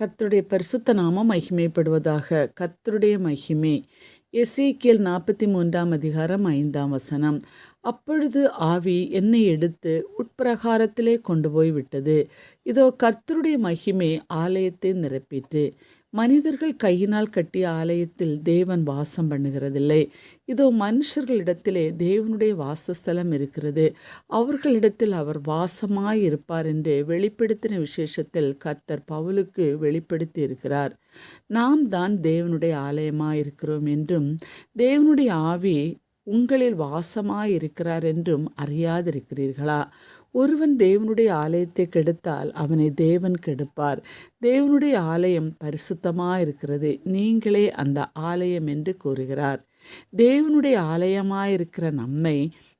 கர்த்தருடைய பரிசுத்த நாமம் மகிமைப்படுவதாக. கர்த்தருடைய மகிமை. எசேக்கியேல் நாற்பத்தி மூன்றாம் அதிகாரம் ஐந்தாம் வசனம். அப்பொழுது ஆவி என்னை எடுத்து உட்பிரகாரத்திலே கொண்டு போய் விட்டது. இதோ கர்த்தருடைய மகிமை ஆலயத்தை நிரப்பிற்று. மனிதர்கள் கையினால் கட்டிய ஆலயத்தில் தேவன் வாசம் பண்ணுகிறதில்லை. இதோ மனுஷர்களிடத்திலே தேவனுடைய வாசஸ்தலம் இருக்கிறது. அவர்களிடத்தில் அவர் வாசமாய் இருப்பார் என்று வெளிப்படுத்தின விசேஷத்தில் கர்த்தர் பவுலுக்கு வெளிப்படுத்தி இருக்கிறார். நாம் தான் தேவனுடைய ஆலயமாக இருக்கிறோம் என்றும் தேவனுடைய ஆவி உங்களில் வாசமாய் இருக்கிறார் என்றும் அறியாதிருக்கிறீர்களா? ஒருவன் தேவனுடைய ஆலயத்தை கெடுத்தால் அவனை தேவன் கெடுப்பார். தேவனுடைய ஆலயம் பரிசுத்தமாக இருக்கிறது நீங்களே அந்த ஆலயம் என்று கூறுகிறார். தேவனுடைய ஆலயமாயிருக்கிற நம்மை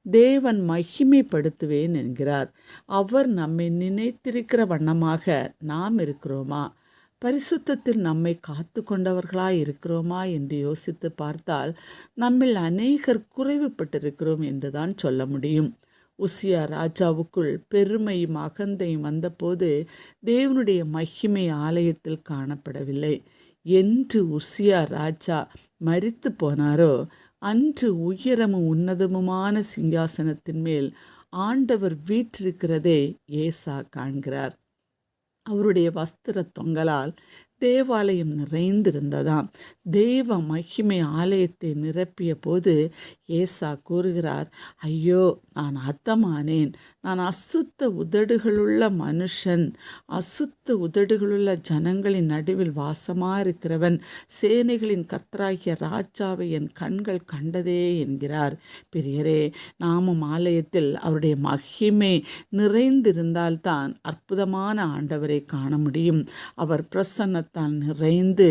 தேவன் மகிமைப்படுத்துவேன் என்கிறார். அவர் நம்மை நினைத்திருக்கிற வண்ணமாக நாம் இருக்கிறோமா? பரிசுத்தத்தில் நம்மை காத்து கொண்டவர்களாய் இருக்கிறோமா என்று யோசித்து பார்த்தால் நம்மில் அநேகர் குறைவுபட்டிருக்கிறோம் என்றுதான் சொல்ல முடியும். உசியா ராஜாவுக்குள் பெருமையும் அகந்தையும் வந்தபோது தேவனுடைய மகிமை ஆலயத்தில் காணப்படவில்லை. என்று உசியா ராஜா மறித்து போனாரோ? அன்று உயரமும் உன்னதமுமான சிங்காசனத்தின் மேல் ஆண்டவர் வீற்றிருக்கிறதே ஏசா காண்கிறார். அவருடைய வஸ்திர தொங்கலால் தேவாலயம் நிறைந்திருந்ததாம். தெய்வ மகிமை ஆலயத்தை நிரப்பிய போது ஏசா கூறுகிறார் ஐயோ நான் அத்தமானேன் நான் அசுத்த உதடுகளுள்ள மனுஷன் அசுத்த உதடுகளுள்ள ஜனங்களின் நடுவில் வாசமாக இருக்கிறவன் சேனைகளின் கத்தராகிய ராஜாவை என் கண்கள் கண்டதே என்கிறார். பிரியரே நாமும் ஆலயத்தில் அவருடைய மகிமை நிறைந்திருந்தால்தான் அற்புதமான ஆண்டவரை காண முடியும். அவர் பிரசன்னத்தால் நிறைந்து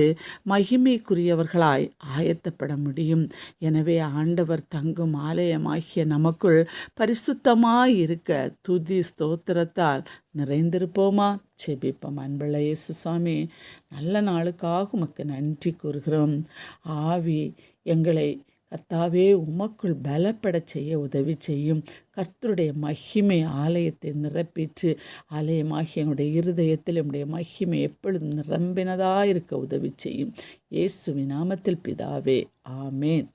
மகிமைக்குரியவர்களாய் ஆயத்தப்பட முடியும். எனவே ஆண்டவர் தங்கும் ஆலயமாகிய நமக்குள் பரிசுத்தமாய் இருக்க துதி ஸ்தோத்திரத்தால் நிறைந்திருப்போமா? செபிப்போம். அன்புள்ள இயேசு சுவாமி நல்ல நாளுக்காக உமக்கு நன்றி கூறுகிறோம். ஆவி எங்களை கர்த்தாவே உமக்குள் பலப்படச் செய்ய உதவி செய்யும். கர்த்தருடைய மகிமை ஆலயத்தை நிரப்பிற்று. ஆலயமாகி எங்களுடைய இருதயத்தில் என்னுடைய மகிமை எப்பொழுதும் நிரம்பினதாக இருக்க உதவி செய்யும். இயேசுவின் நாமத்தில் பிதாவே ஆமேன்.